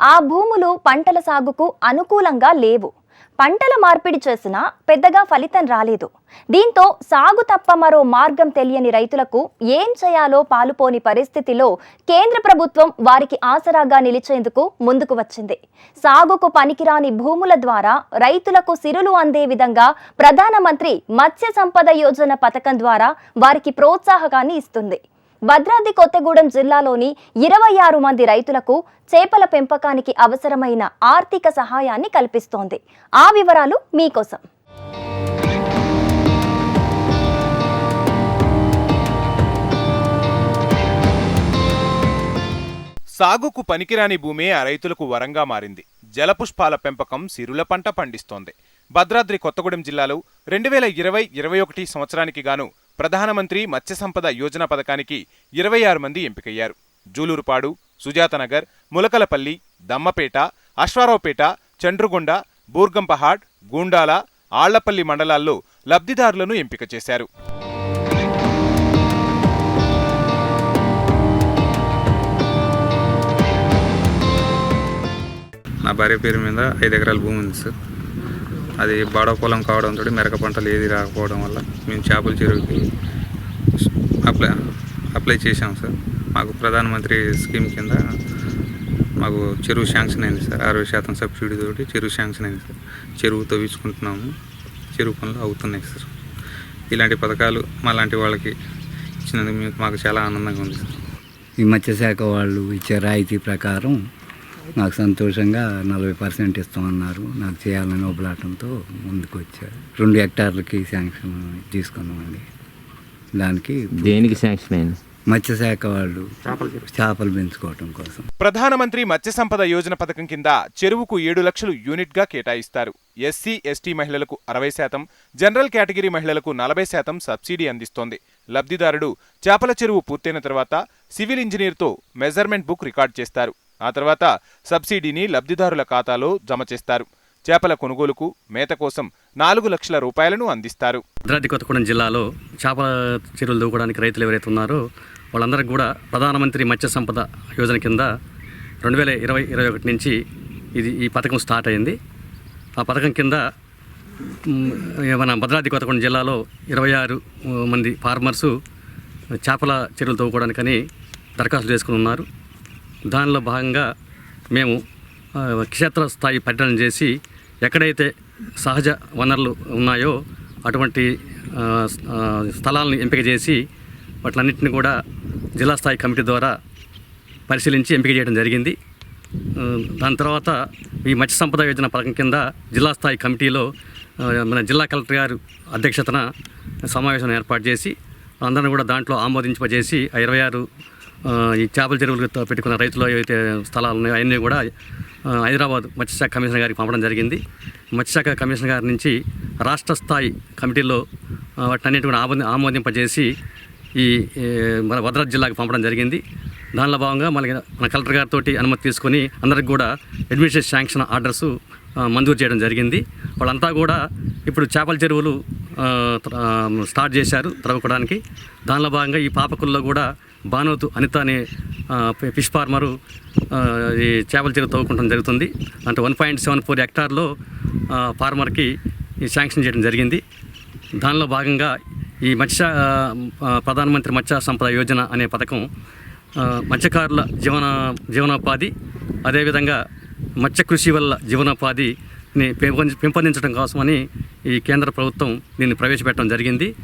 ఆ భూములు పంటల సాగుకు అనుకూలంగా లేవు. పంటల మార్పిడి చేసినా పెద్దగా ఫలితం రాలేదు. దీంతో సాగు తప్ప మరో మార్గం తెలియని రైతులకు ఏం చేయాలో పాలుపోని పరిస్థితిలో కేంద్ర ప్రభుత్వం వారికి ఆసరాగా నిలిచేందుకు ముందుకు వచ్చింది. సాగుకు పనికిరాని భూముల ద్వారా రైతులకు సిరులు అందే విధంగా ప్రధానమంత్రి మత్స్య సంపద యోజన పథకం ద్వారా వారికి ప్రోత్సాహకాన్ని ఇస్తుంది. భద్రాద్రి కొత్తగూడెం జిల్లాలోని ఇరవై ఆరు మంది రైతులకు చేపల పెంపకానికి అవసరమైన ఆర్థిక సహాయాన్ని కల్పిస్తోంది. ఆ వివరాలు మీకోసం. సాగుకు పనికిరాని భూమే ఆ రైతులకు వరంగా మారింది. జలపుష్పాల పెంపకం సిరుల పంట పండిస్తోంది. భద్రాద్రి కొత్తగూడెం జిల్లాలో రెండు వేల ఇరవై ఇరవై ఒకటి సంవత్సరానికి గాను ప్రధానమంత్రి మత్స్య సంపద యోజన పథకానికి ఇరవై ఆరు మంది ఎంపికయ్యారు. జూలూరుపాడు సుజాతనగర్ ములకలపల్లి దమ్మపేట అశ్వారావుపేట చండ్రుగొండ బూర్గంపహాడ్ గూండాల ఆళ్ళపల్లి మండలాల్లో లబ్ధిదారులను ఎంపిక చేశారు. నా భార్య పేరు మీద ఐదు ఎకరాల భూమి ఉంది సార్. అది బాడవ పొలం కావడంతో మిరక పంటలు ఏది రాకపోవడం వల్ల మేము చేపల చెరువుకి అప్లై అప్లై చేశాం సార్. మాకు ప్రధానమంత్రి స్కీమ్ కింద మాకు చెరువు శాంక్షన్ అయింది సార్. అరవై శాతం సబ్సిడీ తోటి చెరువు శాంక్షన్ అయింది సార్. చెరువు తవ్వించుకుంటున్నాము. చెరువు పనులు అవుతున్నాయి సార్. ఇలాంటి పథకాలు మా లాంటి వాళ్ళకి ఇచ్చినందుకు మీకు మాకు చాలా ఆనందంగా ఉంది సార్. ఈ మత్స్యశాఖ వాళ్ళు ఇచ్చే రాయితీ ప్రకారం నాకు సంతోషంగా నలభై పర్సెంట్ ఇస్తామన్నారు. నాకు చేయాలని ఒబలాటంతో ముందుకు వచ్చారు రెండు హెక్టార్లకి శాంక్షన్ తీసుకున్నామండి. దానికి దేనికి శాంక్షన్ అయింది? మత్స్యశాఖ వాళ్ళు చేపలు పెంచుకోవటం కోసం. ప్రధానమంత్రి మత్స్య సంపద యోజన పథకం కింద చెరువుకు ఏడు లక్షలు యూనిట్గా కేటాయిస్తారు. ఎస్సీ ఎస్టీ మహిళలకు అరవై శాతం జనరల్ కేటగిరీ మహిళలకు నలభై శాతం సబ్సిడీ అందిస్తోంది. లబ్ధిదారుడు చేపల చెరువు పూర్తయిన తర్వాత సివిల్ ఇంజనీర్తో మెజర్మెంట్ బుక్ రికార్డ్ చేస్తారు. ఆ తర్వాత సబ్సిడీని లబ్ధిదారుల ఖాతాలో జమ చేస్తారు. చేపల కొనుగోలుకు మేత కోసం నాలుగు లక్షల రూపాయలను అందిస్తారు. భద్రాద్రి కొత్తగూడెం జిల్లాలో చేపల చెరువులు దూకడానికి రైతులు ఎవరైతే ఉన్నారో వాళ్ళందరికీ కూడా ప్రధానమంత్రి మత్స్య సంపద యోజన కింద రెండు వేల ఇరవై ఇరవై ఒకటి నుంచి ఇది ఈ పథకం స్టార్ట్ అయింది. ఆ పథకం కింద మన భద్రాద్రి కొత్తగూడెం జిల్లాలో ఇరవై ఆరు మంది ఫార్మర్సు చేపల చెరువులు తవ్వుకోవడానికని దరఖాస్తు చేసుకుని ఉన్నారు. దానిలో భాగంగా మేము క్షేత్రస్థాయి పర్యటన చేసి ఎక్కడైతే సహజ వనరులు ఉన్నాయో అటువంటి స్థలాలను ఎంపిక చేసి వాటిలన్నింటిని కూడా జిల్లా స్థాయి కమిటీ ద్వారా పరిశీలించి ఎంపిక చేయడం జరిగింది. దాని తర్వాత ఈ మత్స్య సంపద యోజన పథకం కింద జిల్లా స్థాయి కమిటీలో మన జిల్లా కలెక్టర్ గారు అధ్యక్షతన సమావేశం ఏర్పాటు చేసి అందరిని కూడా దాంట్లో ఆమోదింపజేసి ఇరవై ఆరు ఈ చేపల చెరువులు పెట్టుకున్న రైతులు ఏవైతే స్థలాలు ఉన్నాయో అవన్నీ కూడా హైదరాబాద్ మత్స్యశాఖ కమిషనర్ గారికి పంపడం జరిగింది. మత్స్యశాఖ కమిషనర్ గారి నుంచి రాష్ట్ర స్థాయి కమిటీలో వాటిని వాటన్నిటి కూడా ఆమోదింపజేసి ఈ మన భద్రాద్రి జిల్లాకు పంపడం జరిగింది. దానిలో భాగంగా మనకి మన కలెక్టర్ గారితో అనుమతి తీసుకొని అందరికి కూడా అడ్మినిస్ట్రేషన్ శాంక్షన్ ఆర్డర్స్ మంజూరు చేయడం జరిగింది. వాళ్ళంతా కూడా ఇప్పుడు చేపల చెరువులు స్టార్ట్ చేశారు త్రవ్వుకోవడానికి దానిలో భాగంగా ఈ పాపకుల్లో కూడా భానుతు అనిత అనే ఫిష్ ఫార్మరు ఈ చేపల చెరువు తవ్వుకుంటం జరుగుతుంది. అంటే వన్ పాయింట్ సెవెన్ ఫోర్ హెక్టార్లో ఫార్మర్కి ఈ శాంక్షన్ చేయడం జరిగింది. దానిలో భాగంగా ఈ మత్స్య ప్రధానమంత్రి మత్స్య సంపద యోజన అనే పథకం మత్స్యకారుల జీవన జీవనోపాధి అదేవిధంగా మత్స్య కృషి వల్ల జీవనోపాధిని పెంపొందించడం కోసమని ఈ కేంద్ర ప్రభుత్వం దీన్ని ప్రవేశపెట్టడం జరిగింది.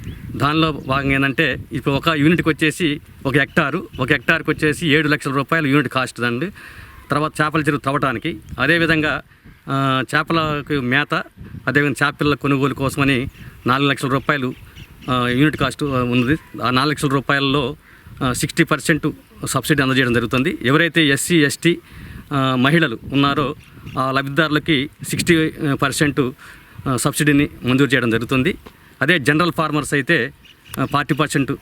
దానిలో భాగంగా ఏంటంటే ఇప్పుడు ఒక యూనిట్కి వచ్చేసి ఒక హెక్టారు ఒక హెక్టార్కి వచ్చేసి ఏడు లక్షల రూపాయలు యూనిట్ కాస్ట్ అండి తర్వాత చేపల చెరువు తవ్వటానికి అదేవిధంగా చేపలకు మేత అదేవిధంగా చేపల కొనుగోలు కోసమని నాలుగు లక్షల రూపాయలు యూనిట్ కాస్ట్ ఉంది ఆ నాలుగు లక్షల రూపాయలలో సిక్స్టీ పర్సెంట్ సబ్సిడీ అందజేయడం జరుగుతుంది. ఎవరైతే ఎస్సీ ఎస్టీ మహిళలు ఉన్నారో ఆ లబ్ధిదారులకి సిక్స్టీ పర్సెంట్ సబ్సిడీని మంజూరు చేయడం జరుగుతుంది. అదే జనరల్ ఫార్మర్స్ అయితే ఫార్టీ పర్సెంట్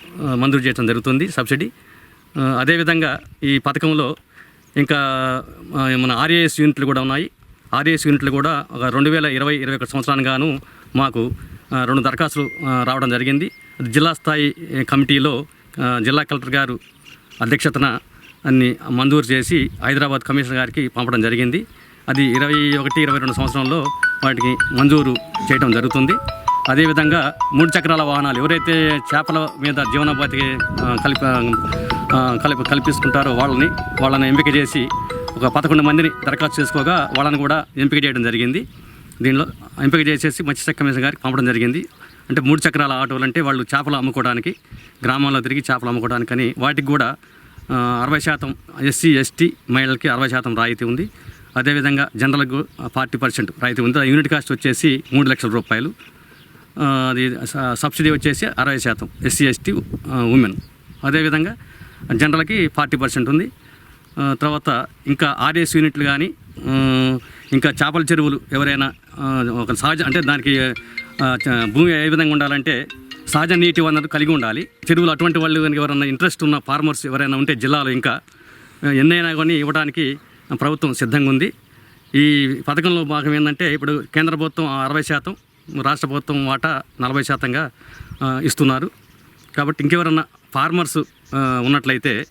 మంజూరు చేయడం జరుగుతుంది సబ్సిడీ. అదేవిధంగా ఈ పథకంలో ఇంకా మన ఆర్ఏఎస్ యూనిట్లు కూడా ఉన్నాయి. ఆర్ఏఎస్ యూనిట్లు కూడా ఒక రెండు వేల ఇరవై ఇరవై ఒకటి సంవత్సరానికి మాకు రెండు దరఖాస్తులు రావడం జరిగింది. జిల్లా స్థాయి కమిటీలో జిల్లా కలెక్టర్ గారు అధ్యక్షతన అన్ని మంజూరు చేసి హైదరాబాద్ కమిషనర్ గారికి పంపడం జరిగింది. అది ఇరవై ఒకటి ఇరవై రెండు సంవత్సరంలో వాటికి మంజూరు చేయడం జరుగుతుంది. అదేవిధంగా మూడు చక్రాల వాహనాలు ఎవరైతే చేపల మీద జీవనోపాధి కలిప కలిపి కల్పిస్తుంటారో వాళ్ళని వాళ్ళని ఎంపిక చేసి ఒక పదకొండు మందిని దరఖాస్తు చేసుకోగా వాళ్ళని కూడా ఎంపిక చేయడం జరిగింది. దీనిలో ఎంపిక చేసేసి మత్స్య కమిషన్ గారికి పంపడం జరిగింది. అంటే మూడు చక్రాల ఆటోలు అంటే వాళ్ళు చేపలు అమ్ముకోవడానికి గ్రామాల్లో తిరిగి చేపలు అమ్ముకోవడానికని వాటికి కూడా అరవై శాతం ఎస్సీ ఎస్టీ మహిళలకి అరవై శాతం రాయితీ ఉంది. అదేవిధంగా జనరల్కు ఫార్టీ పర్సెంట్ రాయితీ ఉంది. యూనిట్ కాస్ట్ వచ్చేసి మూడు లక్షల రూపాయలు. అది సబ్సిడీ వచ్చేసి అరవై శాతం ఎస్సీ ఎస్టీ ఉమెన్. అదేవిధంగా జనరల్కి ఫార్టీ పర్సెంట్ ఉంది. తర్వాత ఇంకా ఆర్ఎస్ యూనిట్లు కానీ ఇంకా చేపల చెరువులు ఎవరైనా ఒక సహజ అంటే దానికి భూమి ఏ విధంగా ఉండాలంటే సహజ నీటి వనరు కలిగి ఉండాలి. చెరువులు అటువంటి వాళ్ళు కనుక ఎవరైనా ఇంట్రెస్ట్ ఉన్న ఫార్మర్స్ ఎవరైనా ఉంటే జిల్లాలో ఇంకా ఎన్నైనా కానీ ఇవ్వడానికి ప్రభుత్వం సిద్ధంగా ఉంది. ఈ పథకంలో భాగం ఏంటంటే ఇప్పుడు కేంద్ర ప్రభుత్వం అరవై శాతం రాష్ట్ర ప్రభుత్వం వాటా నలభై శాతంగా ఇస్తున్నారు. కాబట్టి ఇంకెవరన్నా ఫార్మర్స్ ఉన్నట్లయితే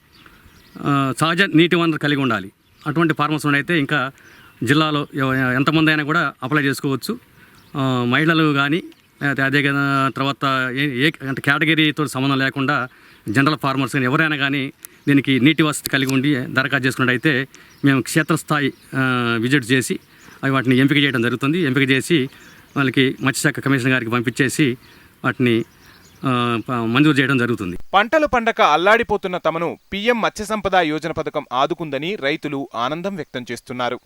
సహజ నీటి వనరు కలిగి ఉండాలి. అటువంటి ఫార్మర్స్ అయితే ఇంకా జిల్లాలో ఎవ- ఎంతమంది అయినా కూడా అప్లై చేసుకోవచ్చు. మహిళలు కానీ అదే తర్వాత ఏ ఏ అంటే కేటగిరీతో సంబంధం లేకుండా జనరల్ ఫార్మర్స్ కానీ ఎవరైనా కానీ దీనికి నీటి వసతి కలిగి ఉండి దరఖాస్తు చేసుకున్నట్టయితే మేము క్షేత్రస్థాయి విజిట్ చేసి అవి వాటిని ఎంపిక చేయడం జరుగుతుంది. ఎంపిక చేసి వాళ్ళకి మత్స్యశాఖ కమిషనర్ గారికి పంపించేసి వాటిని మంజూరు చేయడం జరుగుతుంది. పంటలు పండక అల్లాడిపోతున్న తమను పీఎం మత్స్య సంపద యోజన పథకం ఆదుకుందని రైతులు ఆనందం వ్యక్తం చేస్తున్నారు.